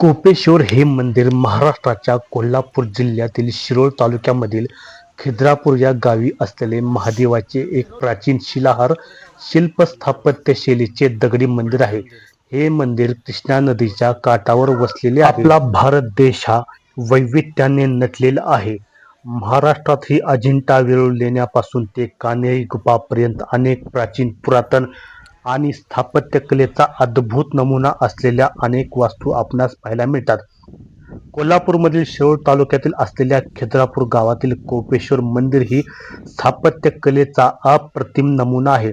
कोपेश्वर हे मंदिर महाराष्ट्राच्या कोल्हापूर जिल्ह्यातील शिरोळ तालुक्यामधील खिद्रापूर या गावी असलेले महादेवाचे एक प्राचीन शिलाहार शिल्प स्थापत्य शैलीचे दगडी मंदिर आहे. हे मंदिर कृष्णा नदीच्या काठावर वसलेले आपला भारत देश हा वैविध्याने नटलेला आहे. महाराष्ट्रात ही अजिंठा वेरूळ लेण्यापासून ते कानेरी गुफापर्यंत अनेक प्राचीन पुरातन आणि स्थापत्यकलेचा अद्भुत नमुना असलेल्या अनेक वास्तू आपणास पाहायला मिळतात. कोल्हापूरमधील शिरोळ तालुक्यातील असलेल्या खिद्रापूर गावातील कोपेश्वर मंदिर ही स्थापत्यकलेचा अप्रतिम नमुना आहे.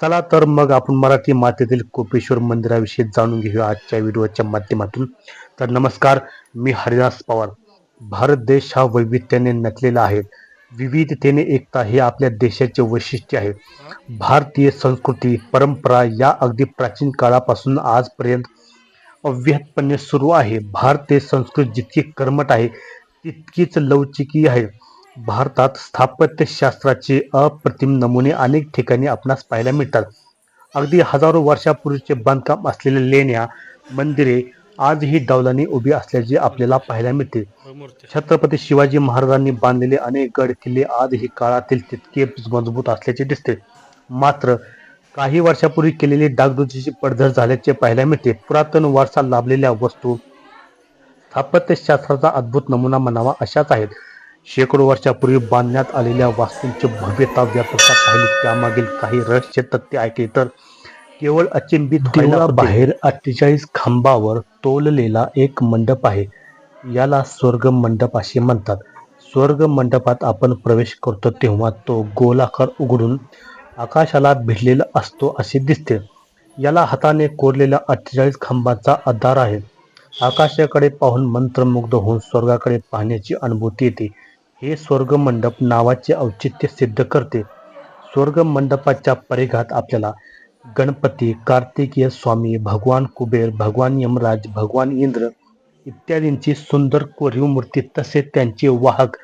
चला तर मग आपण मराठी मातेतील कोपेश्वर मंदिराविषयी जाणून घेऊया आजच्या व्हिडिओच्या माध्यमातून. तर नमस्कार मी हरिदास पवार. भारत देश हा वैविध्याने नटलेला आहे. विविधतेने एकता हे आपल्या देशाचे वैशिष्ट्य आहे. भारतीय संस्कृती परंपरा या अगदी प्राचीन काळापासून आजपर्यंत अव्याहतपणे सुरू आहे. भारतीय संस्कृती जितकी कर्मट आहे तितकीच लवचिकी आहे. भारतात स्थापत्यशास्त्राचे अप्रतिम नमुने अनेक ठिकाणी आपणास पाहायला मिळतात. अगदी हजारो वर्षापूर्वीचे बांधकाम असलेल्या लेण्या मंदिरे आजही डौलाने उभी असल्याचे आपल्याला पाहायला मिळते. छत्रपती शिवाजी महाराजांनी बांधलेले अनेक गड किल्ले आजही काळातील तितके मजबूत असल्याचे दिसते. मात्र काही वर्षापूर्वी केलेली डागडुजीची पडझड झाल्याचे पाहायला मिळते. पुरातन वारसा लाभलेल्या वस्तू स्थापत्यशास्त्राचा अद्भुत नमुना म्हणावा अशाच आहेत. शेकडो वर्षापूर्वी बांधण्यात आलेल्या वास्तूंची भव्यता व्यापकता पाहिली. त्यामागील काही रहस्य तथ्य ऐकले तर केवळ अचंबित बाहेर अठ्ठेचाळीस खांबावर तोललेला एक मंडप आहे. याला स्वर्ग मंडप असे म्हणतात. स्वर्ग मंडपात आपण प्रवेश करतो तेव्हा तो गोलाकार उघडून आकाशाला भिडलेला असतो असे दिसते. याला हाताने कोरलेल्या अठ्ठेचाळीस खांबाचा आधार आहे. आकाशाकडे पाहून मंत्रमुग्ध होऊन स्वर्गाकडे पाहण्याची अनुभूती येते. हे स्वर्ग मंडप नावाचे औचित्य सिद्ध करते. स्वर्ग मंडपाच्या परिघात आपल्याला गणपती कार्तिकेय स्वामी भगवान कुबेर भगवान यमराज भगवान इंद्र इत्यादींची सुंदर कोरीव मूर्ती तसेच त्यांचे वाहक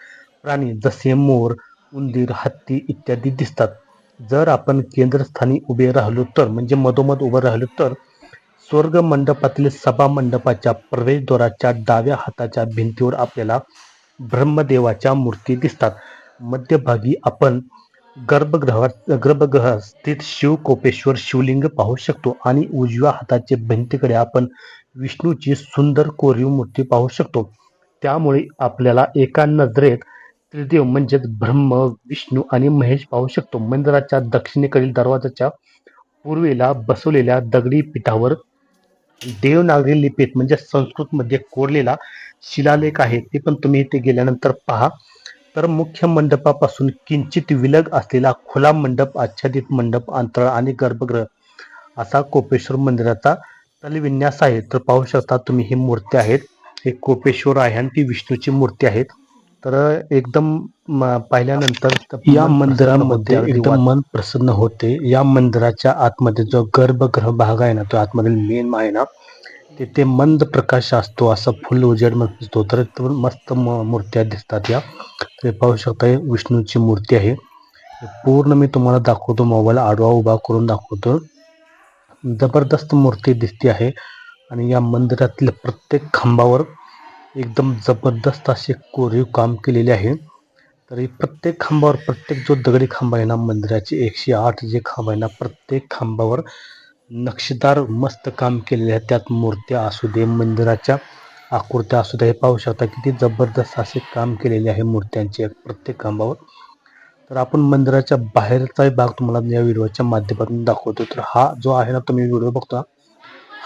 प्राणी जसे मोर उंदीर हत्ती इत्यादी दिसतात. जर आपण केंद्रस्थानी उभे राहिलो तर म्हणजे मधोमध उभं राहिलो तर स्वर्ग मंडपातील सभा मंडपाच्या प्रवेशद्वाराच्या डाव्या हाताच्या भिंतीवर आपल्याला ब्रह्मदेवाच्या मूर्ती दिसतात. मध्यभागी आपण गर्भगृहात गर्भगृहात स्थित शिव कोपेश्वर शिवलिंग पाहू शकतो आणि उजव्या हाताच्या भिंतीकडे आपण विष्णूची सुंदर कोरीव मूर्ती पाहू शकतो. त्यामुळे आपल्याला एका नजरेत त्रिदेव म्हणजेच ब्रह्म विष्णू आणि महेश पाहू शकतो. मंदिराच्या दक्षिणेकडील दरवाजाच्या पूर्वेला बसवलेल्या दगडी पीठावर देवनागरी लिपीत म्हणजे संस्कृतमध्ये कोरलेला शिलालेख आहे ते पण तुम्ही इथे गेल्यानंतर पहा. तर मुख्य मंडपापासून किंचित विलग असलेला खुला मंडप आच्छादित मंडप अंतराळ आणि गर्भगृह असा कोपेश्वर मंदिराचा तलविन्यास आहे. तर पाहू शकता तुम्ही ही मूर्ती आहेत. हे कोपेश्वर आहे आणि ती विष्णूची मूर्ती आहेत. तर एकदम पाहिल्यानंतर तर या मंदिरामध्ये एकदम मन प्रसन्न होते. या मंदिराच्या आतमध्ये जो गर्भगृह भाग आहे ना तो आतमधील मेन आहे ना तिथे मंद प्रकाश असतो असा फुल उजेड दिसतो. तर मस्त म- मूर्त्या दिसतात या. ते पाहू शकता विष्णूची मूर्ती आहे. पूर्ण मी तुम्हाला दाखवतो मोबाईल आडवा उभा करून दाखवतो. जबरदस्त मूर्ती दिसते आहे. आणि या मंदिरातील प्रत्येक खांबावर एकदम जबरदस्त असे कोरीव काम केलेले आहे. तरी प्रत्येक खांबावर प्रत्येक जो दगडी खांब आहे ना मंदिराचे एकशे आठ जे खांब आहे ना प्रत्येक खांबावर नक्षीदार मस्त काम केलेले आहे त्यात मूर्त्या असू दे मंदिराच्या आकृत्या असू दे हे पाहू शकता किती जबरदस्त असे काम केलेले आहे मूर्त्यांचे प्रत्येक खांबावर. तर आपण मंदिराच्या बाहेरचाही भाग तुम्हाला या व्हिडिओच्या माध्यमातून दाखवतो. तर हा जो आहे ना तुम्ही व्हिडिओ बघता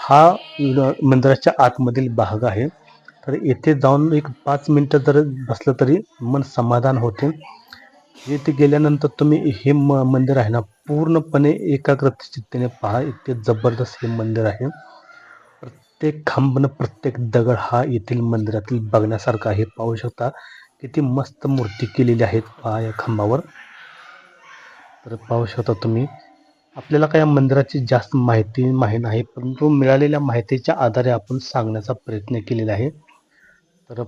हा व्हिडिओ मंदिराच्या आतमधील भाग आहे. तर येथे जाऊन एक पाच मिनटं जर बसलं तरी मन समाधान होते. येथे गेल्यानंतर तुम्ही हे म मंदिर आहे ना पूर्णपणे एकाग्रते चित्तेने पहा. इतके जबरदस्त हे मंदिर आहे. प्रत्येक खांबनं प्रत्येक दगड हा येथील मंदिरातील बघण्यासारखा आहे. पाहू शकता किती मस्त मूर्ती केलेली आहेत पहा या खांबावर. तर पाहू शकता तुम्ही आपल्याला काय या मंदिराची जास्त माहिती माहीत नाही परंतु मिळालेल्या माहितीच्या आधारे आपण सांगण्याचा प्रयत्न केलेला आहे. तर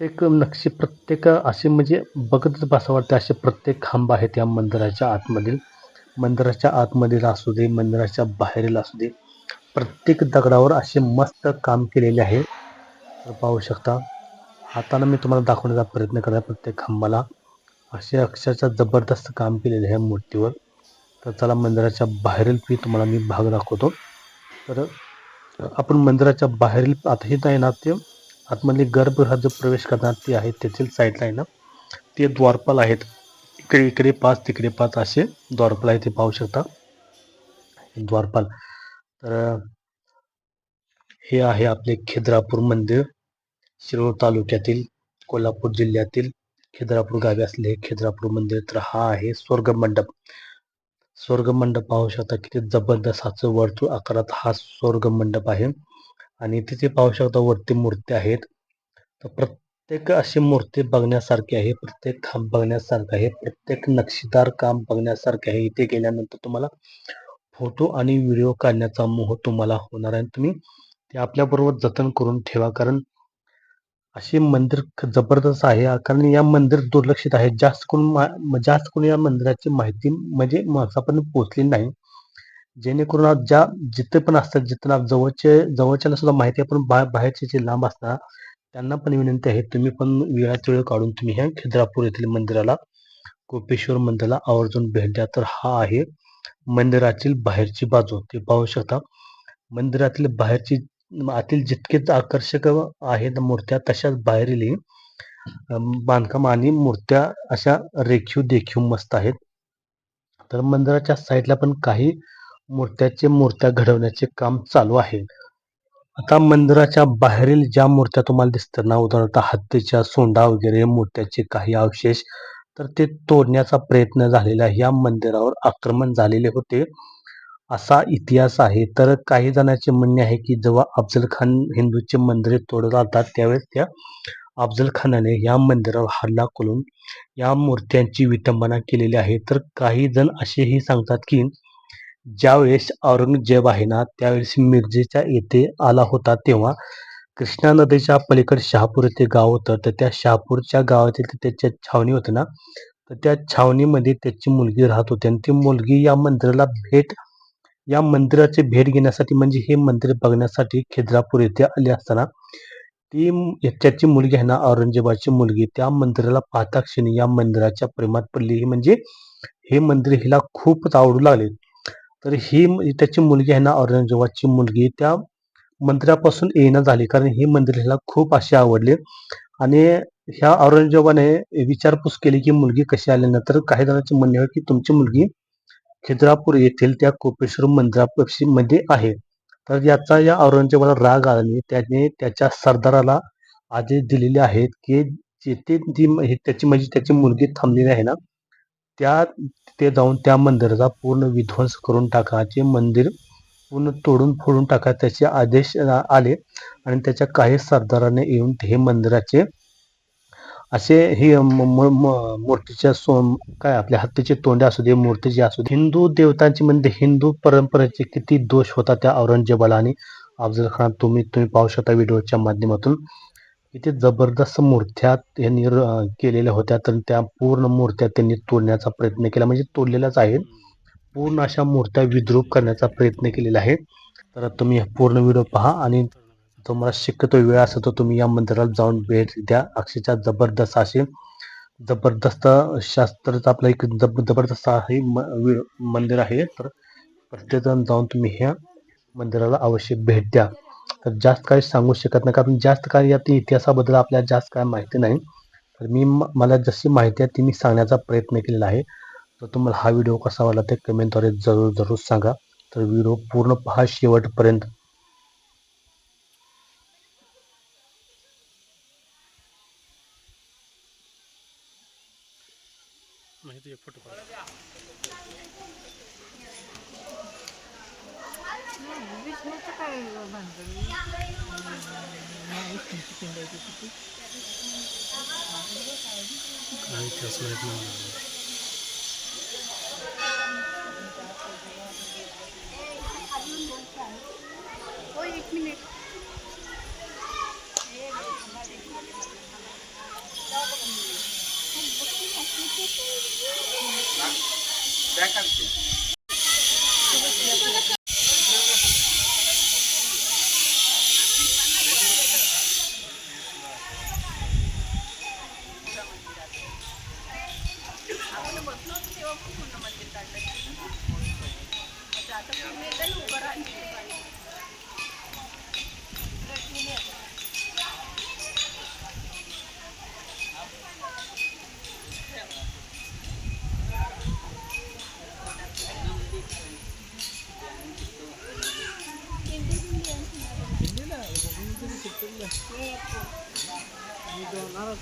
प्रत्येक नक्षी प्रत्येक असे म्हणजे बघतच बसा वाटते असे प्रत्येक खांब आहेत या मंदिराच्या आतमधील. मंदिराच्या आतमधील असू दे मंदिराच्या बाहेरील असू दे प्रत्येक दगडावर असे मस्त काम केलेले आहे. तर पाहू शकता हातानं मी तुम्हाला दाखवण्याचा प्रयत्न करा प्रत्येक खांबाला. असे अक्षरशः जबरदस्त काम केलेले आहे मूर्तीवर. तर चला मंदिराच्या बाहेरील मी तुम्हाला मी भाग दाखवतो. तर आपण मंदिराच्या बाहेरील आता हे आहे ना ते आतमधले गर्भगृहात जो प्रवेश करणार ते आहे तेथील साईडला आहे ना ते द्वारपाल आहेत. इकडे इकडे पाच तिकडे पाच असे द्वारपाल आहे ते पाहू शकता. द्वारपाल. तर हे आहे आपले खिद्रापूर मंदिर. शिरोळ तालुक्यातील कोल्हापूर जिल्ह्यातील खिद्रापूर गावी असले हे खिद्रापूर मंदिर. तर हा आहे स्वर्ग मंडप स्वर्ग मंडप पाहू शकता किती जबरदस्त हाचं वर्तुळ आकारात हा स्वर्ग मंडप आहे. आणि तिथे पाहू शकता वरती मूर्ती आहेत. तर प्रत्येक अशी मूर्ती बघण्यासारखी आहे. प्रत्येक खांब बघण्यासारखं आहे. प्रत्येक नक्षीदार काम बघण्यासारखे आहे. इथे गेल्यानंतर तुम्हाला फोटो आणि व्हिडिओ काढण्याचा मोह तुम्हाला होणार आहे. तुम्ही ते आपल्याबरोबर जतन करून ठेवा. कारण असे मंदिर जबरदस्त आहे. कारण या मंदिर दुर्लक्षित आहे. जास्त करून मा- जास्त करून या मंदिराची माहिती म्हणजे माणसापर्यंत पोहोचली नाही. जेणेकरून ज्या जिथे पण असतात जिथं आप जवळचे जवळच्याला सुद्धा माहिती आहे पण बा बाहेरचे जे लांब असतात त्यांना पण विनंती आहे तुम्ही पण वेळात वेळ काढून तुम्ही ह्या खिद्रापूर येथील मंदिराला कोपेश्वर मंदिराला आवर्जून भेट द्या. तर हा आहे मंदिरातील बाहेरची बाजू. ते पाहू शकता. मंदिरातील बाहेरची आतील जितकेच आकर्षक आहेत मूर्त्या तशाच बाहेरील बांधकाम आणि मूर्त्या अशा रेखीव देखीव मस्त आहेत. तर मंदिराच्या साईडला पण काही मूर्त्याचे मूर्त्या घडवण्याचे काम चालू आहे. आता मंदिराच्या बाहेरील ज्या मूर्त्या तुम्हाला दिसतात ना उदाहरणार्थ हत्तीच्या सोंडा वगैरे मूर्त्याचे काही अवशेष तर ते तोडण्याचा प्रयत्न झालेला या मंदिरावर आक्रमण झालेले होते. असा इतिहास आहे. तर काही जणांचे म्हणणे आहे की जेव्हा अफजल खान हिंदूचे मंदिरे तोडत राहतात त्यावेळेस त्या अफजल खानाने या मंदिरावर हल्ला करून या मूर्त्यांची विटंबना केलेली आहे. तर काही जण असेही सांगतात की ज्यावेळेस औरंगजेब आहे ना त्यावेळेस मिरजेच्या येथे आला होता तेव्हा. कृष्णा नदीच्या पलीकडे शहापूर येथे गाव होतं. तर त्या शहापूरच्या गावातील त्याच्या छावणी होती ना तर त्या छावणीमध्ये त्याची मुलगी राहत होती. आणि ती मुलगी या मंदिराला भेट या मंदिराची भेट घेण्यासाठी म्हणजे हे मंदिर बघण्यासाठी खिद्रापूर येथे आले असताना ती त्याची मुलगी आहे ना औरंगजेबाची मुलगी त्या मंदिराला पाहता क्षणी या मंदिराच्या प्रेमात पडली. ही म्हणजे हे मंदिर हिला खूपच आवडू लागले. तर ही त्याची मुलगी आहे ना औरंगजेबाची मुलगी. त्या मंदिरापासून येणं झाली कारण हे मंदिर हिला खूप असे आवडले. आणि ह्या औरंगजेबाने विचारपूस केली की मुलगी कशी आली? काही जणांचे म्हणणे की तुमची मुलगी खिद्रापूर येथील त्या कोपेश्वर मंदिरापाशी मध्ये आहे. तर याचा या औरंगजेबाला राग आल्याने त्याने त्याच्या सरदाराला आदेश दिलेले आहेत की जिथे ती त्याची म्हणजे त्याची मुलगी थांबलेली आहे ना त्या ते जाऊन त्या मंदिराचा पूर्ण विध्वंस करून टाका. मंदिर पूर्ण तोडून फोडून टाका त्याचे आदेश आले आणि त्याच्या काही सरदाराने येऊन हे मंदिराचे असे हे म- म- म- मूर्तीच्या सो काय आपल्या हत्तीचे तोंडे असू दे मूर्तीचे असू दे. हिंदू देवतांची म्हणजे हिंदू परंपरेचे किती दोष होता त्या औरंगजेबाला आणि अफजल खान तुम्ही तुम्ही पाहू शकता व्हिडिओच्या माध्यमातून. इथे जबरदस्त मूर्त्या यांनी केलेल्या होत्या. तर त्या पूर्ण मूर्त्या त्यांनी तोडण्याचा प्रयत्न केला. म्हणजे तोडलेल्याच आहेत. पूर्ण अशा मूर्त्या विद्रूप करण्याचा प्रयत्न केलेला आहे. तर तुम्ही पूर्ण व्हिडिओ पहा आणि तुम्हाला शक्यतो वेळ असेल तर तुम्ही या मंदिराला जाऊन भेट द्या. अक्षरशः जबरदस्त असे जबरदस्त शास्त्रच आपलं एक जब जबरदस्त आहे म- वि- मंदिर आहे. तर प्रत्येकजण जाऊन तुम्ही ह्या मंदिराला अवश्य भेट द्या. तर जास्त काही सांगू शकत नाही. कारण जास्त काही या इतिहासाबद्दल आपल्याला जास्त काय माहिती नाही. तर मी म- मला जशी माहिती आहे ती मी सांगण्याचा प्रयत्न केलेला आहे. तर तुम्हाला हा व्हिडिओ कसा वाटला ते कमेंटद्वारे जरूर जरूर सांगा. तर व्हिडिओ पूर्ण पहा शेवटपर्यंत विष्णूचं काय भानगड विष्णूची पिंड आहे Ini dong, narut.